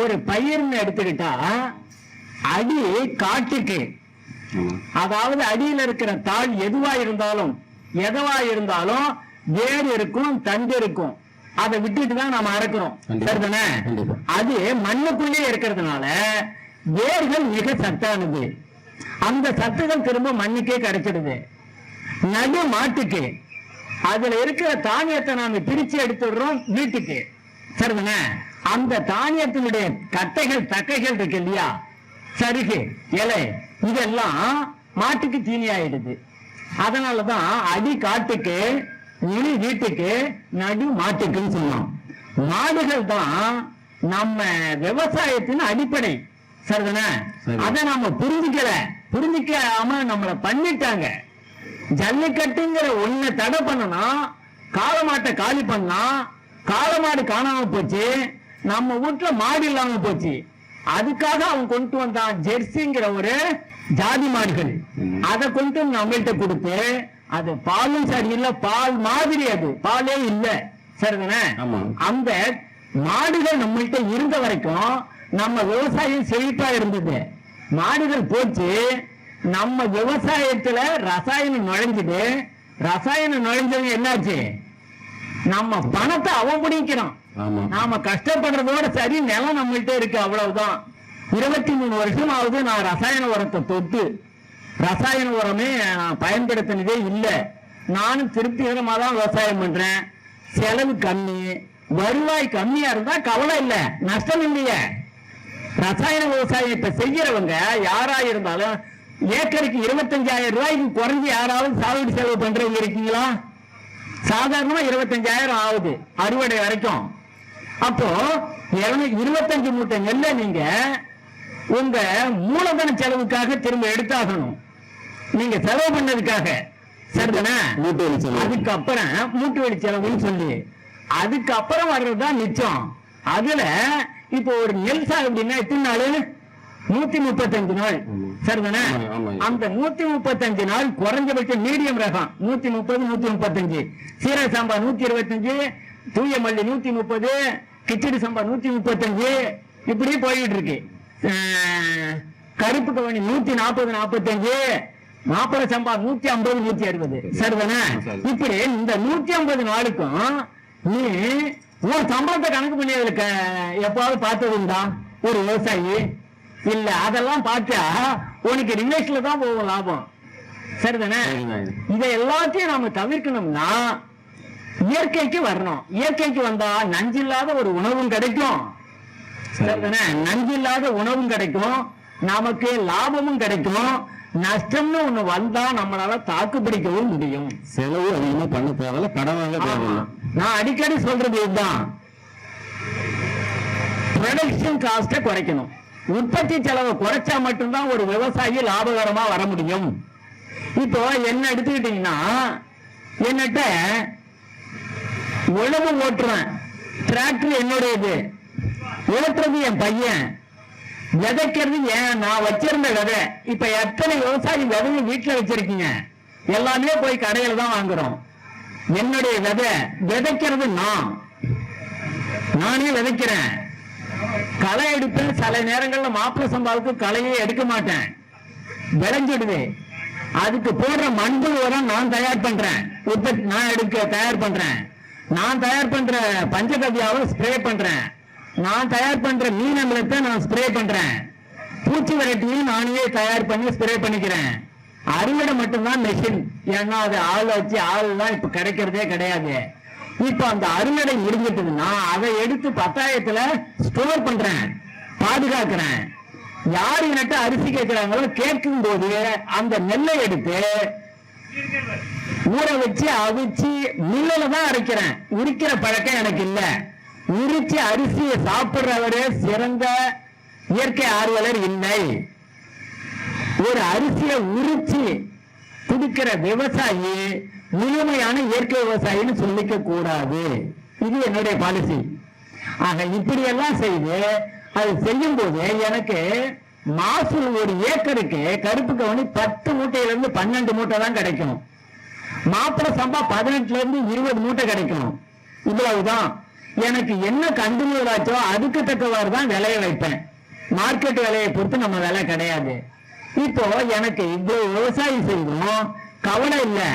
ஒரு பயிர்னு எடுத்துக்கிட்டா அடி காட்டுக்கு. அதாவது அடியில இருக்கிற தாள் எதுவா இருந்தாலும் எதுவா இருந்தாலும் வேர் இருக்கும் தண்டு இருக்கும். அதை விட்டுட்டு தான் நாம அறுக்கிறோம். சரிதானே. அது மண்ணுக்குள்ளே இருக்கிறதுனால வேர்கள் மிக சத்தானது. அந்த சத்துகள் திரும்ப மண்ணுக்கே கிடைச்சிடுது. நடு மாட்டுக்கு. அதுல இருக்கிற தானியத்தை நாம பிரிச்சு எடுத்துடுறோம் வீட்டுக்கு. சரிதானே? அந்த தானியத்தினுடைய கட்டைகள் தக்கைகள் இருக்கு இல்லையா? சருகு இலை. இதெல்லாம் மாட்டுக்கு தீனி ஆயிடுது. அதனாலதான் அடி காட்டுக்கு நுனி வீட்டுக்கு நடு மாட்டுக்குன்னு சொன்னோம் மாடுகள் தான் நம்ம விவசாயத்தின் அடிப்படை. சரிதானே? சரி. அதை நாம புரிஞ்சுக்கல. புரிஞ்சுக்காம நம்மள பண்ணிட்டாங்க. ஜல்லிக்கட்டுங்கிற ஒண்ணு தடை பண்ணணும் காளமாட்டை காலி பண்ணா காளமாடு காணாம போச்சு. நம்ம வீட்டுல மாடு இல்லாம போச்சு. அதுக்காக அவன் கொண்டு வந்தான் ஜெர்சிங்கிற ஒரு ஜாதி மாடுகள். அதை கொண்டு வந்து நம்மள்ட்ட கொடுத்து அது பாலும் சரியில்லை பால் மாதிரி அது. பாலே இல்ல. சரிதானே. அந்த மாடுகள் நம்மள்ட்ட இருந்த வரைக்கும் நம்ம விவசாயம் செழிப்பா இருந்தது. மாடுகள் போச்சு. நம்ம விவசாயத்துல ரசாயனம் நுழைஞ்சது. ரசாயனம் நுழைஞ்சது என்னாச்சு? நம்ம பணத்தை அவன் பிடிக்கிறான் நாம கஷ்டப்படுறதோட சரி நிலம் நம்மள்ட்ட இருக்கு அவ்வளவுதான். இருபத்தி மூணு வருஷம் ஆகுது நான் ரசாயன உரத்தை தொட்டு ரசாயன உரமே நான் பயன்படுத்தினதே இல்ல. நானும் திருப்திகரமா தான் விவசாயம் பண்றேன். செலவு கம்மி. வருவாய் கம்மியா இருந்தா கவலை இல்ல. நஷ்டம் இல்லையே. ரசாயன விவசாயம் இப்ப செய்யறவங்க யாரா இருந்தாலும் ஏக்கருக்கு இருபத்தஞ்சாயிரம் ரூபாய்க்கு குறைஞ்சு யாராவது சாகுபடி செலவு பண்றவங்க இருக்கீங்களா? சாதாரணமா இருபத்தஞ்சாயிரம் ஆகுது அறுவடை வரைக்கும். அப்போ இருபத்தஞ்சு மூட்டை நெல்லை நீங்க உங்க மூலதன செலவுக்காக திரும்ப எடுத்தாகணும். நீங்க செலவு பண்ணதுக்காக. சரிதானே. அதுக்கப்புறம் மூட்டு வழி செலவுன்னு சொல்லி. அதுக்கப்புறம் வர்றதுதான் மிச்சம். அதுல இப்போ ஒரு நெல் சாகுபடினா எத்தனை நாள்? நூத்தி முப்பத்தஞ்சு நாள். சரிதானே. அந்த நூத்தி முப்பத்தஞ்சு நாள் குறைஞ்சபட்சம் மீடியம் ரகம். நூத்தி முப்பது நூத்தி முப்பத்தஞ்சு. சீரக சாம்பா நூத்தி இருபத்தஞ்சு. தூய மல்லி நூத்தி முப்பது. கிச்சடி சாம்பா நூத்தி முப்பத்தஞ்சு. இப்படி போயிட்டு இருக்கு கருப்பு கவனி நூத்தி நாற்பது நாற்பத்தஞ்சு மாப்பிள சம்பா நூத்தி ஐம்பது நூத்தி அறுபது. சரிதானே? சரி. இப்படி இந்த நூத்தி ஐம்பது நாளுக்கும் நீ உன் சம்பளத்தை கணக்கு பண்ணி அதுல எப்பாவது பார்த்தது ஒரு விவசாயி. இல்ல அதெல்லாம் பார்த்தா உனக்கு ரிலேஷன்ல தான் போகும் லாபம். சரிதானே? இது. எல்லாத்தையும் நாம தவிர்க்கணும்னா இயற்கைக்கு வரணும். இயற்கைக்கு வந்தா நஞ்சில்லாத ஒரு உணவும் கிடைக்கும். சரிதானே? நஞ்சில்லாத உணவும் கிடைக்கும். நமக்கு லாபமும் கிடைக்கும். நஷ்டம்னு ஒண்ணு வந்தா நம்மளால தாக்கு பிடிக்கவும் முடியும். செலவு அதிகமா பண்ண தேவையில்ல கடன் வாங்க தேவையில்ல. நான் அடிக்கடி சொல்றது இதுதான். ப்ரொடக்ஷன் காஸ்ட குறைக்கணும். உற்பத்தி செலவை குறைச்சா மட்டும்தான் ஒரு விவசாயி லாபகரமா வர முடியும். இப்போ என்ன எடுத்துக்கிட்டீங்கன்னா என்னட்ட உழவு ஓட்டுறேன். டிராக்டர் என்னுடையது? ஓட்டுறது என் பையன். விதைக்கிறது ஏன் நான் வச்சிருந்த விதை. இப்ப எத்தனை விவசாயி விதைய வீட்டுல வச்சிருக்கீங்க? எல்லாமே போய் கடையில தான் வாங்குறோம். என்னுடைய விதை விதைக்கிறது நான். நானே விதைக்கிறேன். களை எடுப்பேன். சில நேரங்கள்ல மாப்பிள சம்பாவுக்கு களையே எடுக்க மாட்டேன். விளைஞ்சிடுவேன். அதுக்கு போடுற மண்புழு உரம் நான் தயார் பண்றேன். உற்பத்தி நான் எடுக்க தயார் பண்றேன். நான் தயார் பண்ற பஞ்சகவ்யாவை ஸ்ப்ரே பண்றேன். நான் தயார் பண்ற மீன் அமிலத்தை நான் ஸ்ப்ரே பண்றேன். பூச்சி விரட்டியும் நானே தயார் பண்ணி ஸ்ப்ரே பண்ணிக்கிறேன். அறுவடை மட்டும்தான் மெஷின் ஏன்னா அது ஆள் வச்சு ஆள்லாம் இப்ப கிடைக்கிறதே கிடையாது. இப்ப அந்த அருநடை முடிஞ்சிட்டதுன்னா அதை எடுத்து பத்தாயிரத்துல ஸ்டோர் பண்றேன் பாதுகாக்கிறேன். யாரு நட்டு அரிசி கேட்கிறாங்களோ கேட்கும் போது அந்த நெல்லை எடுத்து ஊற வச்சு அவிச்சு மில்லல தான் அரைக்கிறேன். உரிக்கிற பழக்கம் எனக்கு இல்ல. உரிச்சு அரிசியை சாப்பிடுறவரே சிறந்த இயற்கை ஆர்வலர் இல்லை. ஒரு அரிசியை உரிச்சு குடிக்கிற விவசாயி முழுமையான இயற்கை விவசாயின்னு சொல்லிக்க கூடாது. இது என்னுடைய பாலிசி ஆக இப்படியெல்லாம் செய்து அது செய்யும் போது எனக்கு மாசூல் ஒரு ஏக்கருக்கு கருப்பு கவனி பத்து மூட்டையில இருந்து பன்னெண்டு மூட்டை தான் கிடைக்கும். மாப்பிள சம்பா பதினெட்டுல இருந்து இருபது மூட்டை கிடைக்கும். இவ்வளவுதான். எனக்கு என்ன கண்டினியூ ஆச்சோ அதுக்கு தக்கவாறு தான் விலையை வைப்பேன். மார்க்கெட் விலையை பொறுத்து நம்ம விலை கிடையாது. இப்போ எனக்கு இவ்வளவு விவசாயம் செய்யணும் கவலை இல்லை.